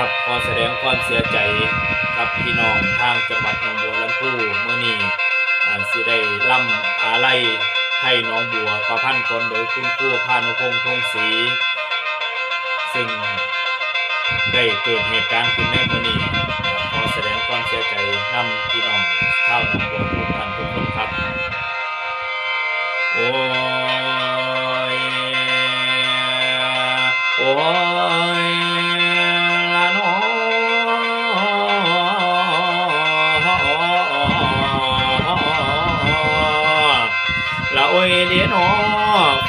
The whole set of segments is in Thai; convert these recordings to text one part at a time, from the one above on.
ครับขอแสดงความเสียใจกับพี่น้องทางจังหวัดหนองบัวลำพูเมื่อนี้อ่าสิได้ล่ำอาลัยไทยหนองบัวประพันธ์คนโดยคุณครูพานุพงษ์ทงศรีซึ่งได้เกิดเหตุการณ์ขึ้นในเมื่อนี้ เดียนอ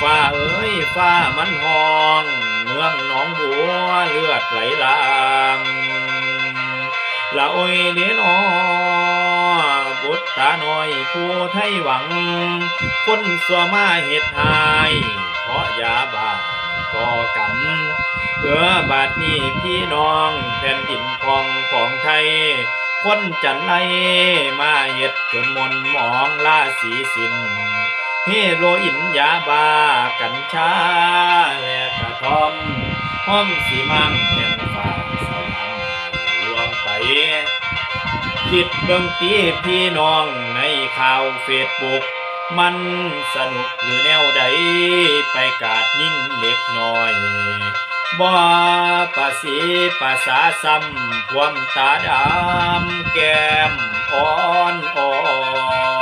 ฟ้าเอ้ยฟ้ามันหอง เมืองหนองบัวเลือดไหลหลางละโอ้ยเดียนอบุตรตาหน้อยผู้ไทยหวัง คนสัวมาเฮ็ดหาย เพราะยาบาก่อกรรมเพื่อบาดนี้พี่น้องแผ่นดินพองของไทยคนจันไรมาเฮ็ดจนมนหมองลาสีสิน เฮโรอินยาบากัญชา และกระท่อมห้อมสีมังแผ่นฟ้าสวรรค์ลวงไปคิดเบิ่งตีพี่น้องในข่าวเฟซบุ๊กมันสนุกหรือแนวใดไปกาดยิ่งเล็กน้อยบ่ภาษีภาษาซ้ำความตาดำแก้มอ่อนอ่อน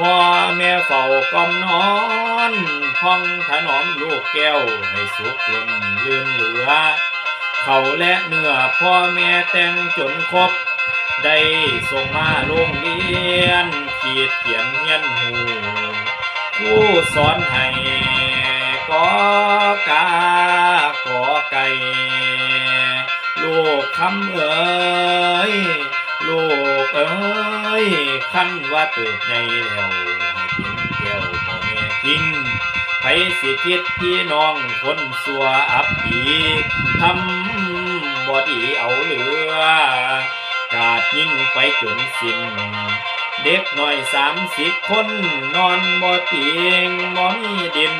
พ่อแม่เฝ้ากอมนอนห้องถนอมลูกแก้วให้สุขล้นลื่นเหลือ เขาและเนื้อพ่อแม่แต่งจนครบ ได้ส่งมาโรงเรียน ขีดเขียนเฮียนหูผู้สอนให้กอกากอไก่ลูกคำเอ๋ยลูกเอ๋ย ขั้นว่าเติบใหญ่แล้วห้กินแก้วพ่อแม่ทิ้งไผสิคิดพี่น้องคนสัวอับปีทำบ่ดีเอาเหลือ กาดยิ่งไปจนสิ้น เด็กหน้อยสามสิบคนนอนบ่เตียงบ่มีดิน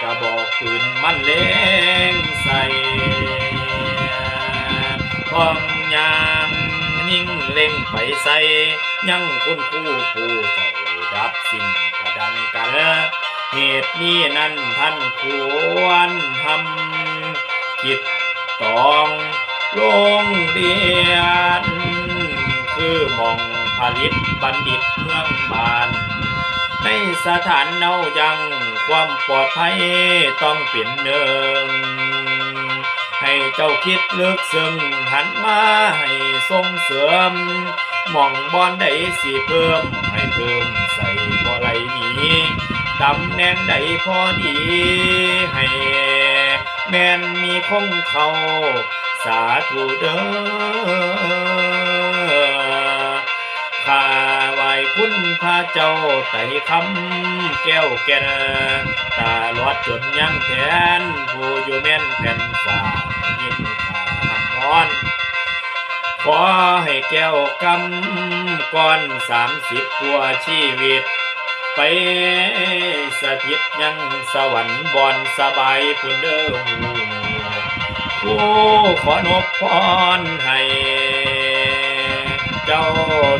กระบอกปืนมันเล้งใส่ห้อง เล่งไปใส่ยังคุณคู่ผู้เฝ้าดับสิ้นกระดังกันเหตุนี้นั้นท่านควรทำคิดตองโรงเรียนคือมองผลิตบัณฑิตเมืองบาน ในสถานเนายังความปลอดภัยต้องเป็นเนือง ให้เจ้าคิดลึกซึ้งหันมาให้ส่งเสริมมองบอนได้สิเพิ่ม ให้เพิ่มใส่บ่ไหลนีตำแหน่งใดพอดีให้แม่นมีคงเขาสาธุเด้อข้า คุณพระเจ้าไต่คำแก้วแก่นตาลอดจนยังแทนผู้อยู่แม่นแผ่นฝ่ายินขาหำมอนขอให้แก้วกำก่อนสามสิบกว่าชีวิต ไปสถิตยังสวรรค์บอนสบายพุ่นเด้อหูผู้ขอนบพรให้ เจ้า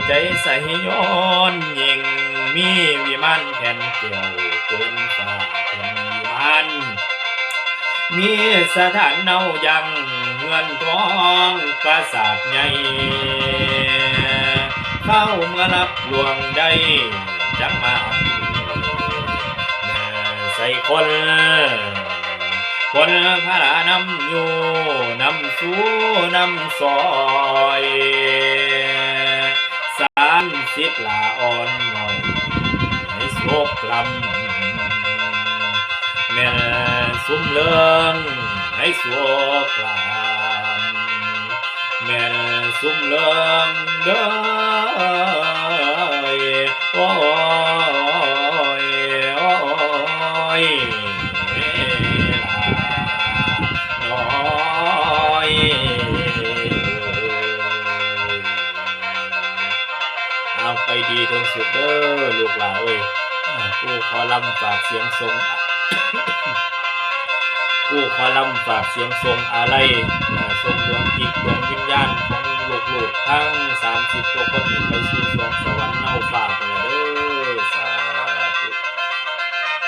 ใจใสย้อนยิงมีวิมานแผ่นเกี่ยวเกินฟ้าแผ่นวิมานมีสถานเนายังเงินทองปราสาทใหญ่เข้าเมื่อรับหลวงได้จังมาใส่คน คนพระนำอยู่นำสู้นำซอย สิบลาอ่อนหน่อยให้โศกลำแม่สุมเลืองให้สวกลามแม่สุมเลืองเด้อโอ้ยโอ้ย เอาไปดีทงสุดเด้อลูกหลานเอ้ยอ่าผู้ขอลำฝากเสียงทรงคผู้ขอลำฝากเสียงทรงอะไรทรงดวงจิตดวงวิญญาณของลูกๆทั้ง30กว่าคนนี้ไปสู่สวงสวรรค์เน่า